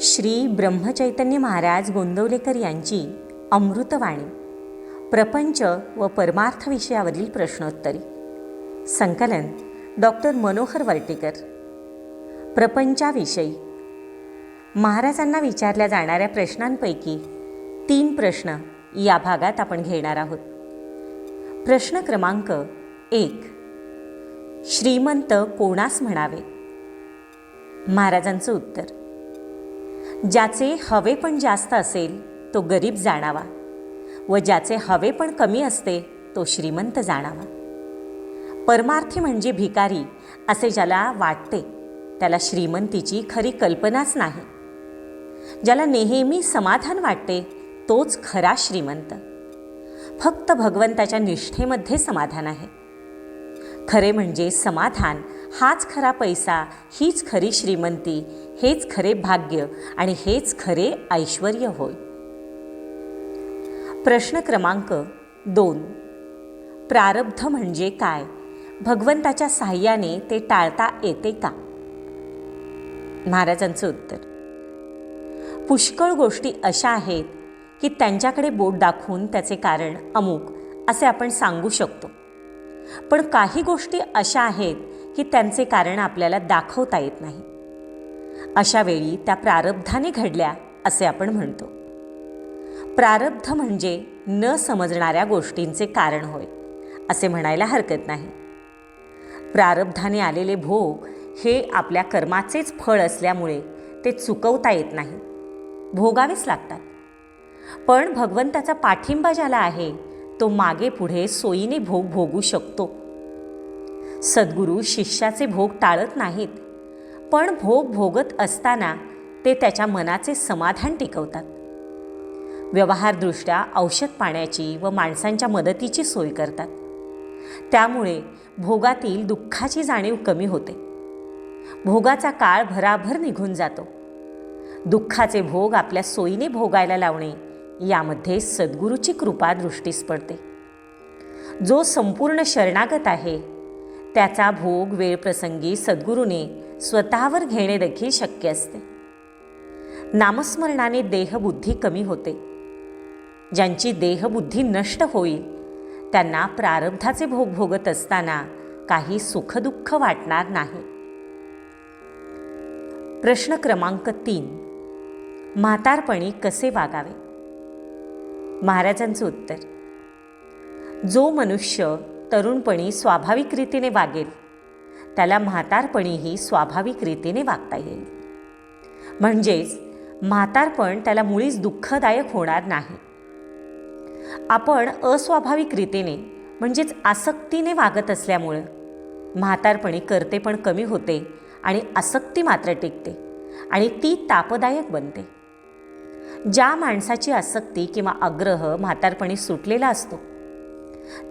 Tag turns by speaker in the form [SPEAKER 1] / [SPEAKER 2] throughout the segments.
[SPEAKER 1] श्री ब्रह्मचैतन्य महाराज गोंदवलेकर यांची अमृतवाणी प्रपंच व परमार्थ विषयावरील प्रश्नोत्तरी. संकलन डॉक्टर मनोहर वर्टीकर. प्रपंचाविषयी. महाराजांना विचारल्या जाणाऱ्या प्रश्नांपैकी तीन प्रश्न या भागात आपण घेणार आहोत. प्रश्न क्रमांक एक. श्रीमंत कोणास म्हणावे? महाराजांचं उत्तर. ज्याचे हवे पण जास्त असेल तो गरीब जाणावा. व ज्याचे हवे पण कमी असते तो श्रीमंत जाणावा. परमार्थी म्हणजे भिकारी असे ज्याला वाटते त्याला श्रीमंतीची खरी कल्पनाच नाही. ज्याला नेहमी समाधान वाटते तोच खरा श्रीमंत. फक्त भगवंताच्या निष्ठेमध्ये समाधान आहे. खरे म्हणजे समाधान हाच खरा पैसा हीच खरी श्रीमंती हेच खरे भाग्य आणि हेच खरे ऐश्वर होय. प्रश्न क्रमांक दोन. प्रारब्ध म्हणजे काय? भगवंताच्या साह्याने ते टाळता येते का? महाराजांचं उत्तर. पुष्कळ गोष्टी अशा आहेत की त्यांच्याकडे बोट दाखवून त्याचे कारण अमुक असे आपण सांगू शकतो. पण काही गोष्टी अशा आहेत की त्यांचे कारण आपल्याला दाखवता येत नाही. अशा वेळी त्या प्रारब्धाने घडल्या असे आपण म्हणतो. प्रारब्ध म्हणजे न समजणाऱ्या गोष्टींचे कारण होय असे म्हणायला हरकत नाही. प्रारब्धाने आलेले भोग हे आपल्या कर्माचेच फळ असल्यामुळे ते चुकवता येत नाही. भोगावेच लागतात. पण भगवंताचा पाठिंबा ज्याला आहे तो मागे पुढे सोयीने भोग भोगू शकतो. सद्गुरू शिष्याचे भोग टाळत नाहीत. पण भोग भोगत असताना ते त्याच्या मनाचे समाधान टिकवतात. व्यवहारदृष्ट्या औषध पाण्याची व माणसांच्या मदतीची सोय करतात. त्यामुळे भोगातील दुःखाची जाणीव कमी होते. भोगाचा काळ भराभर निघून जातो. दुःखाचे भोग आपल्या सोयीने भोगायला लावणे यामध्ये सद्गुरूची कृपा दृष्टीस पडते. जो संपूर्ण शरणागत आहे त्याचा भोग वेळप्रसंगी सद्गुरूने स्वतःवर घेणे देखील शक्य असते. नामस्मरणाने देहबुद्धी कमी होते. ज्यांची देहबुद्धी नष्ट होईल त्यांना प्रारब्धाचे भोग भोगत असताना काही सुखदुःख वाटणार नाही. प्रश्न क्रमांक तीन. म्हातारपणी कसे वागावे? महाराजांचं उत्तर. जो मनुष्य तरुणपणी स्वाभाविक रीतीने वागेल. त्याला म्हातारपणीही स्वाभाविक रीतीने वागता येईल. म्हणजेच म्हातारपण त्याला मुळीच दुःखदायक होणार नाही. आपण अस्वाभाविक रीतीने म्हणजेच आसक्तीने वागत असल्यामुळं म्हातारपणी करते पण कमी होते आणि आसक्ती मात्र टिकते आणि ती तापदायक बनते. ज्या माणसाची आसक्ती किंवा आग्रह म्हातारपणी सुटलेला असतो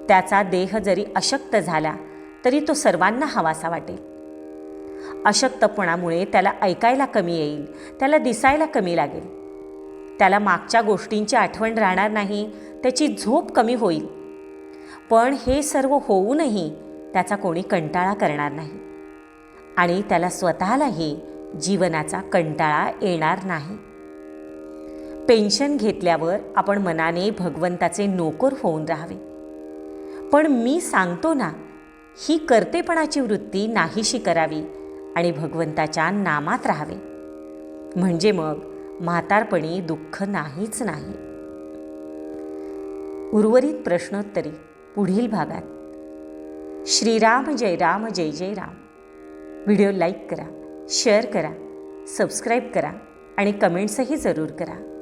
[SPEAKER 1] त्याचा देह जरी अशक्त झाला तरी तो सर्वांना हवासा वाटेल. अशक्तपणामुळे त्याला ऐकायला कमी येईल त्याला दिसायला कमी लागेल. त्याला मागच्या गोष्टींची आठवण राहणार नाही त्याची झोप कमी होईल. पण हे सर्व होऊनही त्याचा कोणी कंटाळा करणार नाही. आणि त्याला स्वतःलाही जीवनाचा कंटाळा येणार नाही. पेन्शन घेतल्यावर आपण मनाने भगवंताचे नोकर होऊन राहावे. पण मी सांगतो ना ही कर्तेपणाची वृत्ती नाहीशी करावी आणि भगवंताच्या नामात राहावे. म्हणजे मग म्हातारपणी दुःख नाहीच नाही. उर्वरित प्रश्नोत्तरी पुढील भागात. श्रीराम जय राम जय जय राम. व्हिडिओ लाईक करा शेअर करा सबस्क्राईब करा आणि कमेंट्सही जरूर करा.